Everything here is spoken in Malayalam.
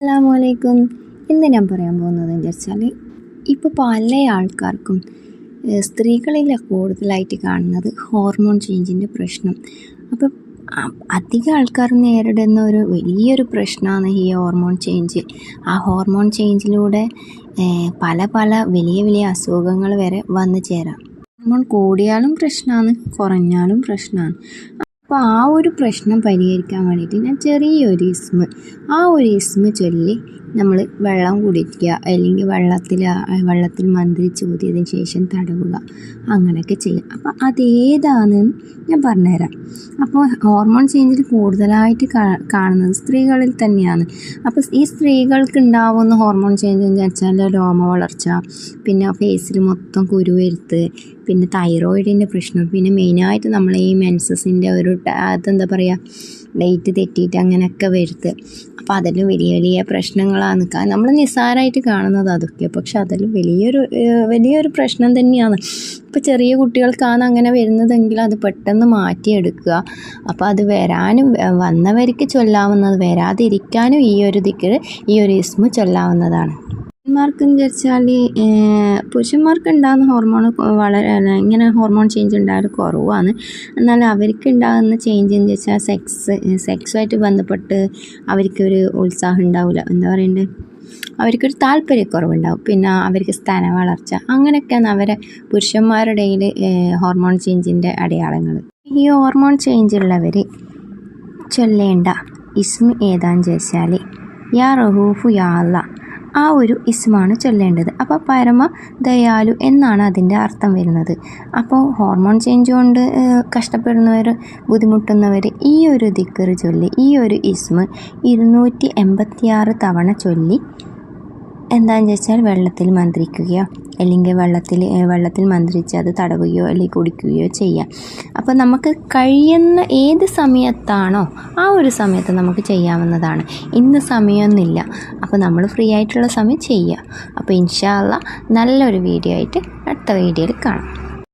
അസ്സാമലൈക്കും ഇന്ന് ഞാൻ പറയാൻ പോകുന്നത് എന്ന് വെച്ചാൽ ഇപ്പോൾ പല ആൾക്കാർക്കും സ്ത്രീകളിലെ കൂടുതലായിട്ട് കാണുന്നത് ഹോർമോൺ ചേഞ്ചിന്റെ പ്രശ്നം. അപ്പം അധിക ആൾക്കാർ നേരിടുന്ന ഒരു വലിയൊരു പ്രശ്നമാണ് ഈ ഹോർമോൺ ചേഞ്ച്. ആ ഹോർമോൺ ചേഞ്ചിലൂടെ പല പല വലിയ വലിയ അസുഖങ്ങൾ വരെ വന്നു ചേരാം. ഹോർമോൺ കൂടിയാലും പ്രശ്നമാണ് കുറഞ്ഞാലും പ്രശ്നമാണ് അപ്പോൾ ആ ഒരു പ്രശ്നം പരിഹരിക്കാൻ വേണ്ടിയിട്ട് ഞാൻ ചെറിയൊരു ഇസ്മ് ആ ഒരു ഇസ്മ് ചൊല്ലി നമ്മൾ വെള്ളം കുടിക്കുക അല്ലെങ്കിൽ വെള്ളത്തിൽ വെള്ളത്തിൽ മന്ത്രിച്ച് ഊതിയതിന് ശേഷം തടവുക അങ്ങനെയൊക്കെ ചെയ്യുക. അപ്പോൾ അതേതാണെന്ന് ഞാൻ പറഞ്ഞുതരാം. അപ്പോൾ ഹോർമോൺ ചേഞ്ചിൽ കൂടുതലായിട്ട് കാണുന്നത് സ്ത്രീകളിൽ തന്നെയാണ്. അപ്പോൾ ഈ സ്ത്രീകൾക്ക് ഉണ്ടാവുന്ന ഹോർമോൺ ചേഞ്ച് എന്ന് വെച്ചാൽ രോമ വളർച്ച പിന്നെ ഫേസിൽ മൊത്തം കുരുവരുത്ത് പിന്നെ തൈറോയിഡിന്റെ പ്രശ്നം പിന്നെ മെയിനായിട്ട് നമ്മൾ ഈ മെൻസസിന്റെ ഒരു അതെന്താ പറയുക ഡേറ്റ് തെറ്റിയിട്ട് അങ്ങനെയൊക്കെ വരുത്ത്. അപ്പോൾ അതിലും വലിയ വലിയ പ്രശ്നങ്ങളാണ്. നമ്മൾ നിസ്സാരമായിട്ട് കാണുന്നത് അതൊക്കെ. പക്ഷെ അതിലും വലിയൊരു വലിയൊരു പ്രശ്നം തന്നെയാണ്. ഇപ്പോൾ ചെറിയ കുട്ടികൾക്കാണ് അങ്ങനെ വരുന്നതെങ്കിൽ അത് പെട്ടെന്ന് മാറ്റിയെടുക്കുക. അപ്പോൾ അത് വരാനും വന്നവർക്ക് ചൊല്ലാവുന്നത് വരാതിരിക്കാനും ഈ ഒരു ദിക്ക് ഈ ഒരു ഇസ്മു ചൊല്ലാവുന്നതാണ്. പുരുഷന്മാർക്ക് എന്ന് വെച്ചാൽ പുരുഷന്മാർക്ക് ഉണ്ടാകുന്ന ഹോർമോൺ വളരെ ഇങ്ങനെ ഹോർമോൺ ചേഞ്ച് ഉണ്ടായാൽ കുറവാണ്. എന്നാൽ അവർക്ക് ഉണ്ടാകുന്ന ചേഞ്ച് എന്ന് വെച്ചാൽ സെക്സ് സെക്സുമായിട്ട് ബന്ധപ്പെട്ട് അവർക്കൊരു ഉത്സാഹം ഉണ്ടാവില്ല. എന്താ പറയണ്ടേ? അവർക്കൊരു താല്പര്യക്കുറവുണ്ടാവും. പിന്നെ അവർക്ക് സ്ഥാന വളർച്ച. അങ്ങനെയൊക്കെയാണ് അവരെ പുരുഷന്മാരുടെ ഹോർമോൺ ചേഞ്ചിന്റെ അടയാളങ്ങൾ. ഈ ഹോർമോൺ ചേഞ്ച് ഉള്ളവർ ചൊല്ലേണ്ട ഇസ്മി ഏതാന്ന് ചോദിച്ചാൽ യാ റഹൂഫു യാ അല്ല ആ ഒരു ഇസ്മാണ് ചൊല്ലേണ്ടത്. അപ്പോൾ പരമ ദയാലു എന്നാണ് അതിന്റെ അർത്ഥം വരുന്നത്. അപ്പോൾ ഹോർമോൺ ചേഞ്ച് കൊണ്ട് കഷ്ടപ്പെടുന്നവർ ബുദ്ധിമുട്ടുന്നവർ ഈ ഒരു ദിക്കറ് ചൊല്ലി ഈ ഒരു ഇസ്മ ഇരുന്നൂറ്റി തവണ ചൊല്ലി എന്താണെന്ന് വെച്ചാൽ വെള്ളത്തിൽ മന്ത്രിക്കുകയോ അല്ലെങ്കിൽ വെള്ളത്തിൽ വെള്ളത്തിൽ മന്ത്രിച്ച് അത് തടവുകയോ അല്ലെങ്കിൽ കുടിക്കുകയോ ചെയ്യാം. അപ്പോൾ നമുക്ക് കഴിയുന്ന ഏത് സമയത്താണോ ആ ഒരു സമയത്ത് നമുക്ക് ചെയ്യാവുന്നതാണ്. ഇന്ന് സമയമൊന്നുമില്ല. അപ്പോൾ നമ്മൾ ഫ്രീ ആയിട്ടുള്ള സമയം ചെയ്യുക. അപ്പോൾ ഇൻഷാല്ല നല്ലൊരു വീഡിയോ ആയിട്ട് അടുത്ത വീഡിയോയിൽ കാണാം.